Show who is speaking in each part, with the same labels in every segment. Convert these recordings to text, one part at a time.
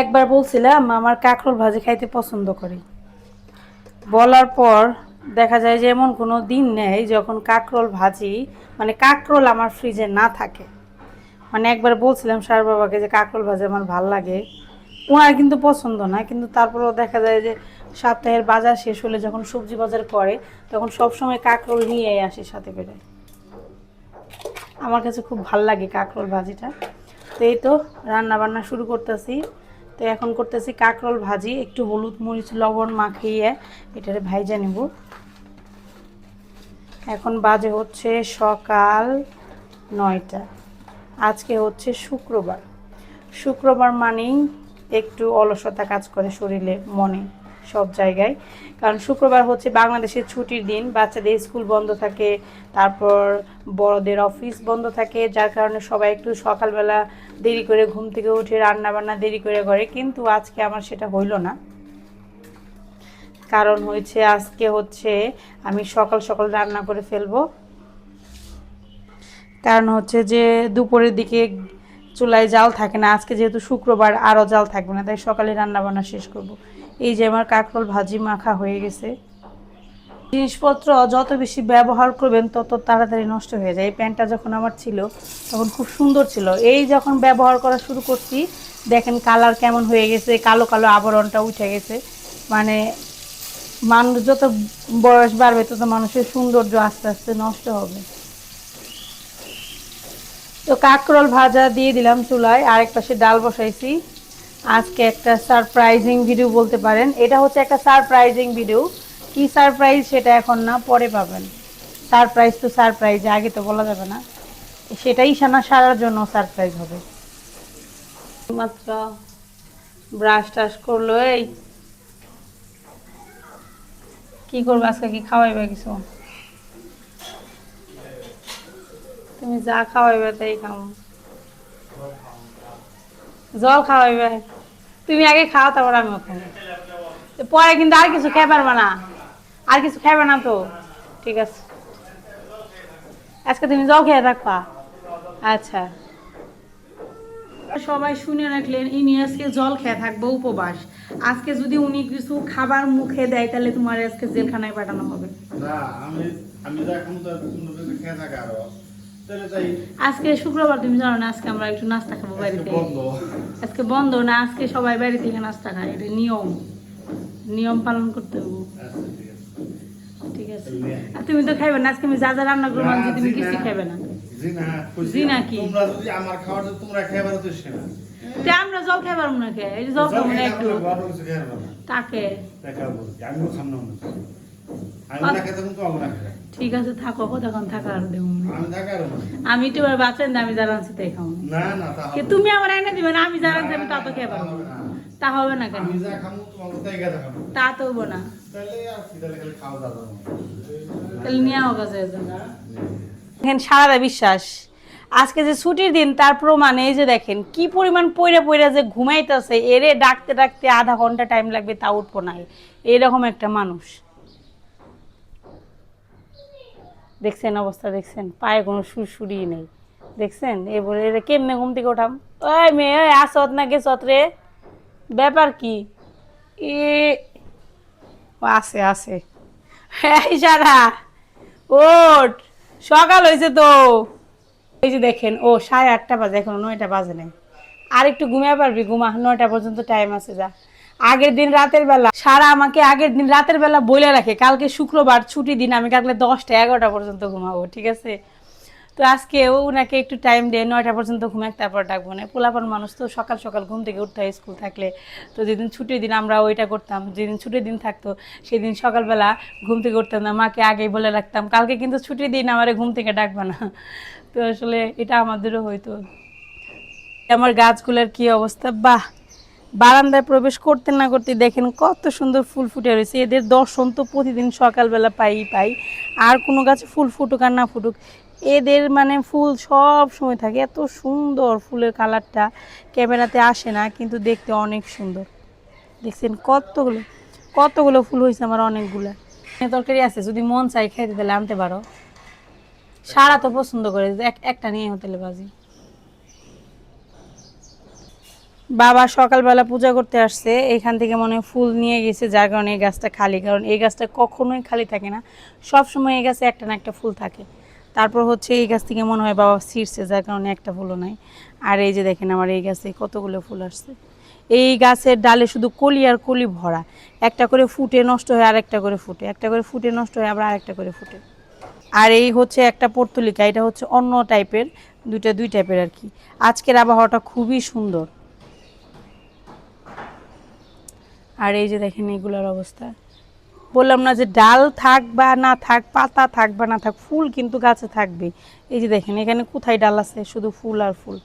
Speaker 1: একবার বলছিলাম, আমার কাঁকরোল ভাজি খাইতে পছন্দ করি। বলার পর দেখা যায় যে এমন কোনো দিন নেই যখন কাঁকরোল ভাজি মানে কাঁকরোল আমার ফ্রিজে না থাকে। মানে একবার বলছিলাম সার বাবাকে যে কাঁকরোল ভাজি আমার ভালো লাগে। ওনার কিন্তু পছন্দ না, কিন্তু তারপরেও দেখা যায় যে সপ্তাহের বাজার শেষ হলে যখন সবজি বাজার করে, তখন সবসময় কাঁকরোল নিয়ে আসে সাথে করে। আমার কাছে খুব ভালো লাগে কাঁকরোল ভাজিটা। তো এই তো রান্না বান্না শুরু করতেছি। তো এখন করতেছি কাঁকরোল ভাজি, একটু হলুদ মরিচ, লবণ মাখিয়ে এটার ভাইজা নেব। এখন বাজে হচ্ছে সকাল নয়টা। আজকে হচ্ছে শুক্রবার। শুক্রবার মানেই একটু অলসতা কাজ করে শরীরে, মনে। সব জায়গায়। কারণ শুক্রবার হচ্ছে বাংলাদেশের ছুটির দিন, বাচ্চাদের স্কুল বন্ধ থাকে, তারপর বড়দের অফিস বন্ধ থাকে, যার কারণে সবাই একটু সকালবেলা দেরি করে ঘুম থেকে উঠে রান্না বান্না দেরি করে করে। কিন্তু আজকে আমার সেটা হইল না। কারণ হয়েছে আজকে হচ্ছে আমি সকাল সকাল রান্না করে ফেলব। কারণ হচ্ছে যে দুপুরের দিকে চুলায় জাল থাকে না, আজকে যেহেতু শুক্রবার আরও জাল থাকবে না, তাই সকালে রান্না বান্না শেষ করব। এই যে আমার কাঁকরোল ভাজি মাখা হয়ে গেছে। জিনিসপত্র যত বেশি ব্যবহার করবেন, তত তাড়াতাড়ি নষ্ট হয়ে যায়। এই প্যান্টটা যখন আমার ছিল, তখন খুব সুন্দর ছিল। এই যখন ব্যবহার করা শুরু করছি, দেখেন কালার কেমন হয়ে গেছে, কালো কালো আবরণটা উঠে গেছে। মানে মানুষ যত বয়স বাড়বে, তত মানুষের সৌন্দর্য আস্তে আস্তে নষ্ট হবে। তো কাকরোল ভাজা দিয়ে দিলাম চুলায়, আরেক পাশে ডাল বসাইছি। আজকে একটা সারপ্রাইজিং ভিডিও বলতে পারেন। এটা হচ্ছে একটা সারপ্রাইজিং ভিডিও। কি সারপ্রাইজ সেটা এখন না, পরে পাবেন। সারপ্রাইজ তো সারপ্রাইজ, আগে তো বলা যাবে না। সেটাই সানা সারার জন্য সারপ্রাইজ হবে। মাত্র ব্রাশ টাশ করল, এই। কি করব আজকে, কি খাওয়াইবে কিছু? তুমি যা খাওয়াইবে তাই খাও জল খাওয়াইবে তুমি আগে খাও তারপর খাব। পরে কিন্তু আর কিছু খেয়ে পারবে না। আর কিছু খাবে না তো। ঠিক আছে। আজকে তুমি জল খেয়ে থাকবা। আচ্ছা। সবাই শুনে রাখলেন ইনি আজকে জল খেয়ে থাকব উপবাস। আজকে যদি উনি কিছু খাবার মুখে দেয় তাহলে তোমার আজকে জেলখানায় পাঠানো হবে।
Speaker 2: না আমি আমি এখন তো খেয়ে থাকা আরও।
Speaker 1: আজকে শুক্রবার তুমি জানো না আজকে আমরা একটু নাস্তা খাব বাড়িতে। আজকে বন্ধ না আজকে সবাই বাড়ি থেকে নাস্তা খায়। এটা নিয়ম। নিয়ম পালন করতে হবে।
Speaker 2: আচ্ছা ঠিক আছে।
Speaker 1: আর তুমি তো খাইবে না আজকে আমি যা যা রান্না করব তুমি কিছু। খাইবে না। কি?
Speaker 2: তোমরা যদি আমার তোমরা তো
Speaker 1: আমরা জল খাই পারব না এই জল খাব না একটু। তাকে?
Speaker 2: না আমি না খেতে
Speaker 1: ঠিক আছে থাকো কতক্ষণ থাকা আর দেবো
Speaker 2: আমি
Speaker 1: আরও তো এবার বাচ্চা না আমি যারা আনছি তাই খাব। কে তুমি আমার এনে দিবে না আমি যারা আনছি আমি তা তো খেয়ে
Speaker 2: তা
Speaker 1: পারব। তা হবে না কেন? তা তো হব না।
Speaker 2: তাহলে আর
Speaker 1: নিয়ে আমার কাছে দেখেন সারাদা বিশ্বাস। আজকে যে ছুটির দিন তার প্রমাণ এই যে দেখেন কি পরিমাণ পইরা পইরা যে ঘুমাইতেছে এরে ডাকতে ডাকতে আধা ঘণ্টা টাইম লাগবে তা উঠবো না এরকম একটা মানুষ। দেখছেন অবস্থা, দেখছেন। পায়ে কোনো সুরসুরি নেই। দেখছেন? এবারে এরে কেমনে ঘুম থেকে ওঠাম ওই মেয়ে, ওই আসত না গেছত রে। ব্যাপার কি? এ আছে আছে। হ্যাঁ সারা ওট সকাল হয়েছে তো। এই যে দেখেন, ও সাড়ে আটটা বাজে, এখন নয়টা বাজে নাই। আর একটু ঘুমিয়ে পারবি? ঘুমা, নয়টা পর্যন্ত টাইম আছে, যা। আগের দিন রাতের বেলা, সারা আমাকে আগের দিন রাতের বেলা বলে রাখে, কালকে শুক্রবার ছুটি দিন আমি কালকে দশটা, এগারোটা পর্যন্ত ঘুমাবো, ঠিক আছে? তো আজকে ওনাকে একটু টাইম দিয়ে, নয়টা পর্যন্ত ঘুমাক তারপর ডাকবো না পোলাপন মানুষ তো সকাল সকাল ঘুম থেকে উঠতে হয় স্কুল থাকলে। তো যেদিন ছুটির দিন আমরা ওইটা করতাম, যেদিন ছুটির দিন থাকতো, সেদিন সকালবেলা ঘুম থেকে উঠতাম না, মাকে আগেই বলে রাখতাম, কালকে কিন্তু ছুটির দিন আমার ঘুম থেকে ডাকবে না। তো আসলে এটা আমাদেরও হয়তো আমার গাছগুলোর কি অবস্থা? বাহ! বারান্দায় প্রবেশ করতে না করতে দেখেন কত সুন্দর ফুল ফুটে রয়েছে। এদের দর্শন তো প্রতিদিন সকালবেলা পাই পাই। আর কোনো গাছে ফুল ফুটুক আর না ফুটুক, এদের মানে ফুল সব সময় থাকে। এত সুন্দর ফুলের কালারটা ক্যামেরাতে আসে না, কিন্তু দেখতে অনেক সুন্দর। দেখছেন কতগুলো কতগুলো ফুল হয়েছে আমার অনেকগুলো। তরকারি আছে, যদি মন চাই খাইতে তাহলে আনতে পারো। সারা তো পছন্দ করে, এক, একটা নিয়ে হোটেলে বাজি। বাবা সকালবেলা পূজা করতে আসছে, এখান থেকে মনে ফুল নিয়ে গেছে, যার কারণে এই গাছটা খালি। কারণ এই গাছটা কখনোই খালি থাকে না। সব সময় এই গাছে একটা না একটা ফুল থাকে। তারপর হচ্ছে এই গাছ থেকে মনে হয় বাবা ছিঁড়ছে, যার কারণে একটা ফুলও নাই। আর এই যে দেখেন আমার এই গাছে কতগুলো ফুল আসছে। এই গাছের ডালে শুধু কলি আর কলি ভরা। একটা করে ফুটে নষ্ট হয় আর একটা করে ফুটে। একটা করে ফুটে নষ্ট হয়, আবার আরেকটা করে ফুটে। আর এই হচ্ছে একটা পর্তুলিকা, এটা হচ্ছে অন্য টাইপের দুইটা দুই টাইপের আর কি। আজকের আবহাওয়াটা খুবই সুন্দর। আর এই যে দেখেন এগুলোর অবস্থা। বললাম না যে ডাল থাক বা না থাক, পাতা থাক বা না থাক, ফুল কিন্তু গাছে থাকবে এই যে দেখেন, এখানে কোথায় ডাল আছে? শুধু ফুল আর ফুল।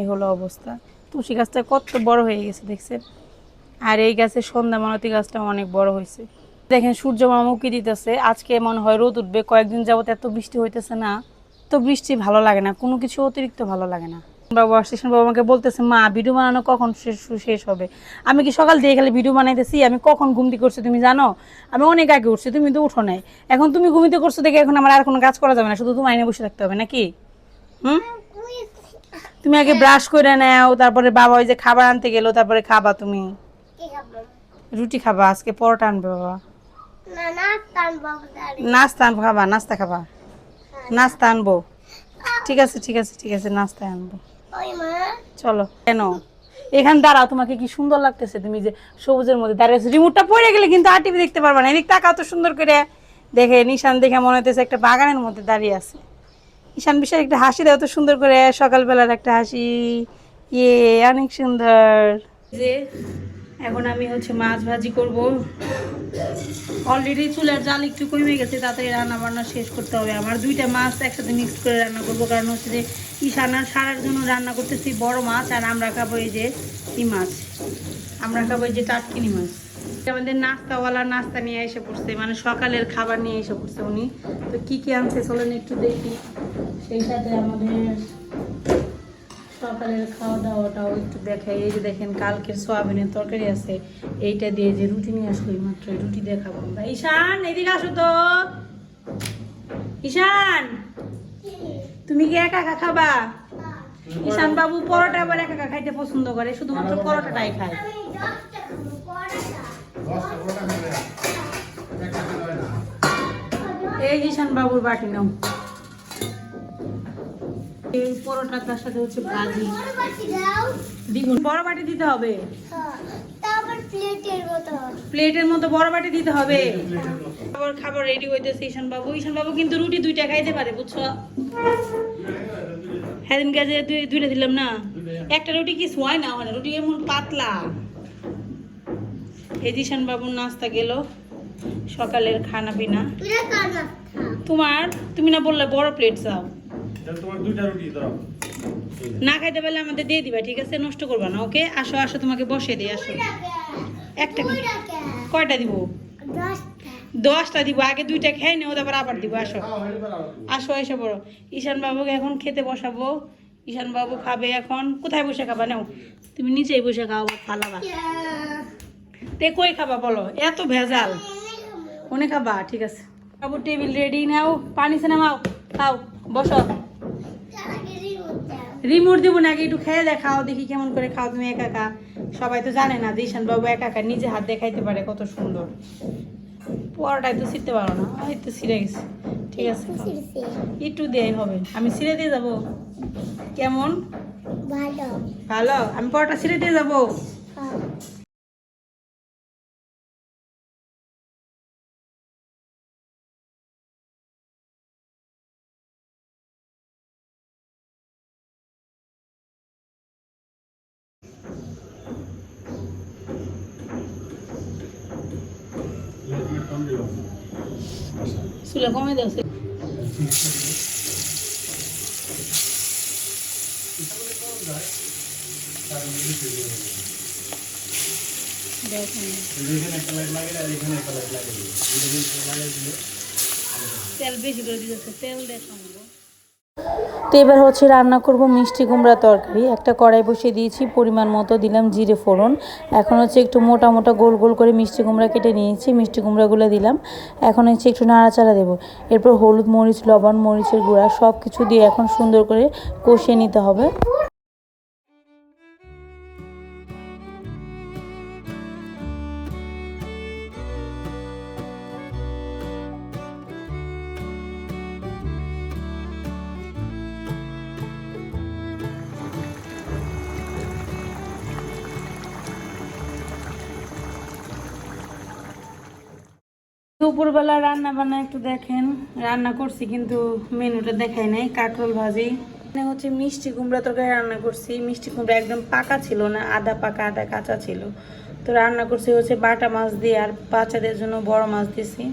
Speaker 1: এই হলো অবস্থা। তুলসী গাছটা কত বড় হয়ে গেছে, দেখছেন? আর এই গাছের সন্ধ্যা মানতী গাছটা অনেক বড় হয়েছে। দেখেন, সূর্য মামুকি দিতেছে? আজকে মনে হয় রোদ উঠবে, কয়েকদিন যাবত এত বৃষ্টি হইতেছে না, তো বৃষ্টি ভালো লাগে না, কোনো কিছু অতিরিক্ত ভালো লাগে না। বাবু স্টেশন বাবু আমাকে বলতেছে মা ভিডিও বানানো কখন শেষ হবে? আমি কি সকাল দিয়ে খালি ভিডিও বানাইতেছি? আমি কখন ঘুমতি করছি তুমি জানো? আমি অনেক আগে উঠছি তুমি তো উঠো নাই। এখন তুমি ঘুমিতে করছ দেখে এখন আমার আর কোনো কাজ করা যাবে না শুধু তুমি আইনে বসে থাকতে হবে নাকি? হুম? তুমি আগে ব্রাশ করে নাও তারপরে বাবা ওই যে খাবার আনতে গেলো তারপরে খাবা তুমি। রুটি খাবা আজকে পরোটা আনবে বাবা। নাস্তা আনব খাবা নাস্তা খাবা। নাস্তা আনব। ঠিক আছে ঠিক আছে ঠিক আছে নাস্তা আনব। চলো কেন এখানে দাঁড়াও তোমাকে কি সুন্দর লাগতেছে তুমি যে সবুজের মধ্যে দাঁড়িয়েছো রিমোটটা পড়ে গেলে কিন্তু আর টিভি দেখতে পারবে না। এদিক তাকাও তো সুন্দর করে। দেখে নিশান দেখে মনে হতেছে একটা বাগানের মধ্যে দাঁড়িয়ে আছে। ঈশান বিশাল একটা হাসি দেয় তো সুন্দর করে। সকালবেলার একটা হাসি। ইয়ে অনেক সুন্দর। যে এখন আমি হচ্ছে মাছ ভাজি করব। অলরেডি চুলার জাল একটু কমে গেছে, তাড়াতাড়ি রান্না বান্না শেষ করতে হবে। আমার দুইটা মাছ একসাথে মিক্স করে রান্না করব, কারণ হচ্ছে যে ঈশানার সারার জন্য রান্না করতেছি বড় মাছ, আর আমরা খাব এই যে ই মাছ। আমরা খাব এই যে টাটকিনি মাছ। আমাদের নাস্তাওয়ালা নাস্তা নিয়ে এসে পড়ছে মানে সকালের খাবার নিয়ে এসে পড়ছে উনি। তো কি কি আনছে চলেন একটু দেখি। সেই সাথে আমাদের সকালের খাওয়া দাওয়াটাও একটু দেখাই। এই যে দেখেন কালকের সোয়াবিনের তরকারি আছে। এইটা দিয়ে যে রুটি নিয়ে আসলো মাত্র রুটি দেখাবো আমরা। ঈশান এদিকে আসো তো। ঈশান তুমি কি একা একা খাবা? ঈশান বাবু পরোটা আবার একা একা খাইতে পছন্দ করে শুধুমাত্র পরোটাটাই খায়।
Speaker 2: হয়
Speaker 1: এই ঈশান বাবুর বাটি নাও। এই পরোটাটার সাথে হচ্ছে ভাজি। দ্বিগুণ বড় বাটি দিতে হবে।
Speaker 3: হ্যাঁ প্লেটের মতো
Speaker 1: বড় বাটি দিতে হবে। খাবার খাবার রেডি হইতেছে ঈশান বাবু ঈশান বাবু কিন্তু রুটি দুইটা খাইতে পারে বুঝছ? হ্যাঁ দুইটা দিলাম না? একটা রুটি কি হয় না মানে রুটি এমন পাতলা। এই ঈশান বাবুর নাস্তা গেল। সকালের খানা পিনা তোমার তুমি না বললে বড় প্লেট চাও। না খাইতে পারলে আমাদের দিয়ে দিবা, ঠিক আছে? নষ্ট করবা না, ওকে? আসো আসো, তোমাকে বসে দিই, আসো। একটা কয়টা দিব?
Speaker 3: দশটা
Speaker 1: দিব, আগে দুইটা খেয়ে নেও, তারপর আবার দিব, আসো। আসো, এসে বড় ঈশান বাবুকে এখন খেতে বসাবো। ঈশান বাবু খাবে এখন। কোথায় বসে খাবা? নাও। তুমি নিচেই বসে খাও ফালাবা। তে কই খাবা, বলো? এত ভেজাল। মনে খাবা, ঠিক আছে? বাবু, টেবিল রেডি, নাও। পানি সে নামাও। খাও, বসো। রিমোট দেবো নাকি একটু খেয়ে দেখাও দেখি কেমন করে খাও তুমি একা একা। সবাই তো জানে না দিশান বাবু একা একা নিজে হাত দেখাইতে পারে কত সুন্দর। পরোটাই তো ছিঁড়তে পারো না ওই তো ছিঁড়ে গেছে। ঠিক আছে একটু দেয় হবে আমি ছিঁড়ে দিয়ে যাব। কেমন?
Speaker 3: ভালো।
Speaker 1: ভালো আমি পরোটা ছিঁড়ে দিয়ে যাব।
Speaker 2: জিনিস লাগাই দিলে
Speaker 1: তেল বেশি করে দিতেছে তেল দেখ তো এবার হচ্ছে রান্না করব মিষ্টি কুমড়া তরকারি। একটা কড়াই বসিয়ে দিয়েছি, পরিমাণ মতো দিলাম জিরে ফোড়ন। এখন হচ্ছে একটু মোটা মোটা গোল গোল করে মিষ্টি কুমড়া কেটে নিয়েছি, মিষ্টি কুমড়াগুলো দিলাম। এখন হচ্ছে একটু নাড়াচাড়া দেবো। এরপর হলুদ মরিচ, লবণ মরিচের গুঁড়া সব কিছু দিয়ে এখন সুন্দর করে কষিয়ে নিতে হবে। দুপুরবেলা রান্না বান্না একটু দেখেন। রান্না করছি কিন্তু মেনুটা দেখাই নাই কাঁকরোল ভাজি। হচ্ছে মিষ্টি কুমড়া তরকারি রান্না করছি। মিষ্টি কুমড়া একদম পাকা ছিল না আধা পাকা আধা কাঁচা ছিল। তো রান্না করছি হচ্ছে বাটা মাছ দিয়ে আর বাচ্চাদের জন্য বড় মাছ দিছি।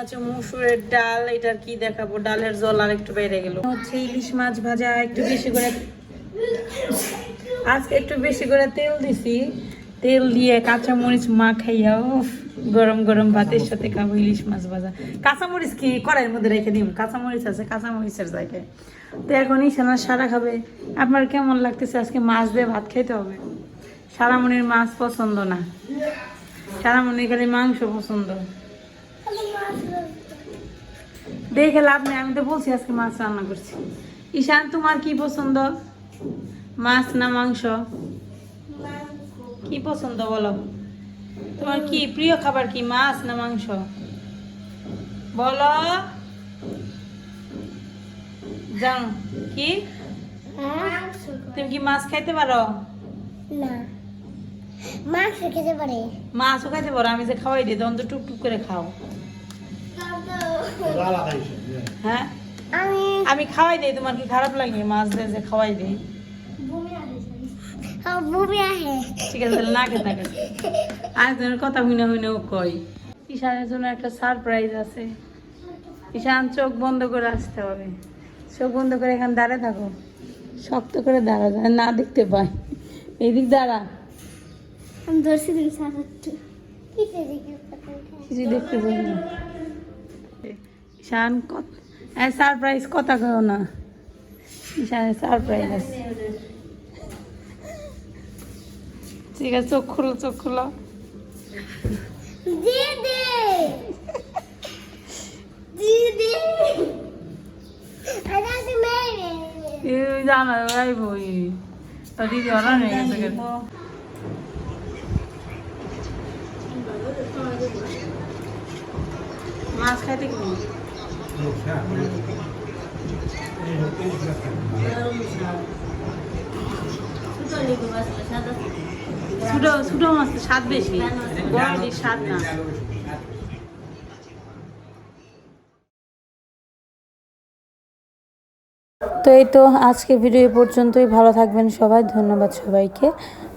Speaker 1: আচ্ছা মুসুরের ডাল, এটার কি দেখাবো? ডালের জল আর একটু বেড়ে গেল। হচ্ছে ইলিশ মাছ ভাজা, একটু বেশি করে আজকে একটু বেশি করে তেল দিছি। তেল দিয়ে কাঁচা মরিচ মাখাইয়া গরম গরম ভাতের সাথে খাব, ইলিশ মাছ ভাজা। কাঁচামরিচ কি? কড়াইয়ের মধ্যে রেখে দিম। কাঁচামরিচ আছে, কাঁচামরিচের জায়গায়। তো এখন ইশানা সারা খাবে। আপনার কেমন লাগতেছে? আজকে মাছ দিয়ে ভাত খেতে হবে? সারামণির মাছ পছন্দ না। সারামণির খালি মাংস পছন্দ। দেখে লাভ নেই। আমি তো বলছি আজকে মাছ রান্না করছি। ঈশান, তোমার কি পছন্দ? মাছ না মাংস? কি পছন্দ বলো? তোমার কি প্রিয় খাবার কি মাছ না মাংস? বলো। জানো কি? তুমি কি মাছ খাইতে পারো?
Speaker 3: না। মাংস খেতে পারে।
Speaker 1: মাছও খাইতে পারো আমি যে খাওয়াই দিই তখন তো টুকটুক করে খাও। হ্যাঁ?
Speaker 3: আমি
Speaker 1: আমি খাওয়াই দিই তোমার কি খারাপ লাগে মাছ দিয়ে যে খাওয়াই দিই? ঠিক আছে তাহলে না খেতে থাকে আরেকজনের কথা হুইনা হুইনাও কই ঈশানের জন্য একটা সারপ্রাইজ আছে। ঈশান চোখ বন্ধ করে আসতে হবে। চোখ বন্ধ করে এখানে দাঁড়িয়ে থাকো। শক্ত করে দাঁড়া যায় না দেখতে পাই এইদিক দাঁড়া।
Speaker 3: আমি ধরছি
Speaker 1: কিছু দেখতে পাই না। ঈশান কত সারপ্রাইজ কথা কেউ না। ঈশানের সারপ্রাইজ আছে। ঠিক আছে চোখ খুলো চোখ খুলো।
Speaker 3: দিদি! দিদি! আরে তুমি মেরে
Speaker 1: এই জানা ভাই বই। দিদি ওরা নেই গেছে মাছ খাইতে কি? মাছ স্বাদ বেশি। বড় স্বাদ না। তো এই তো আজকে ভিডিও পর্যন্তই। ভালো থাকবেন সবাই। ধন্যবাদ সবাইকে।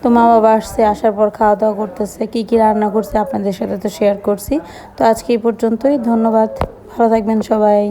Speaker 1: তো মা বাবা আসছে, আসার পর খাওয়া দাওয়া করতেছে, কি কি রান্না করছে আপনাদের সাথে তো শেয়ার করছি। তো আজকে এই পর্যন্তই। ধন্যবাদ। ভালো থাকবেন সবাই।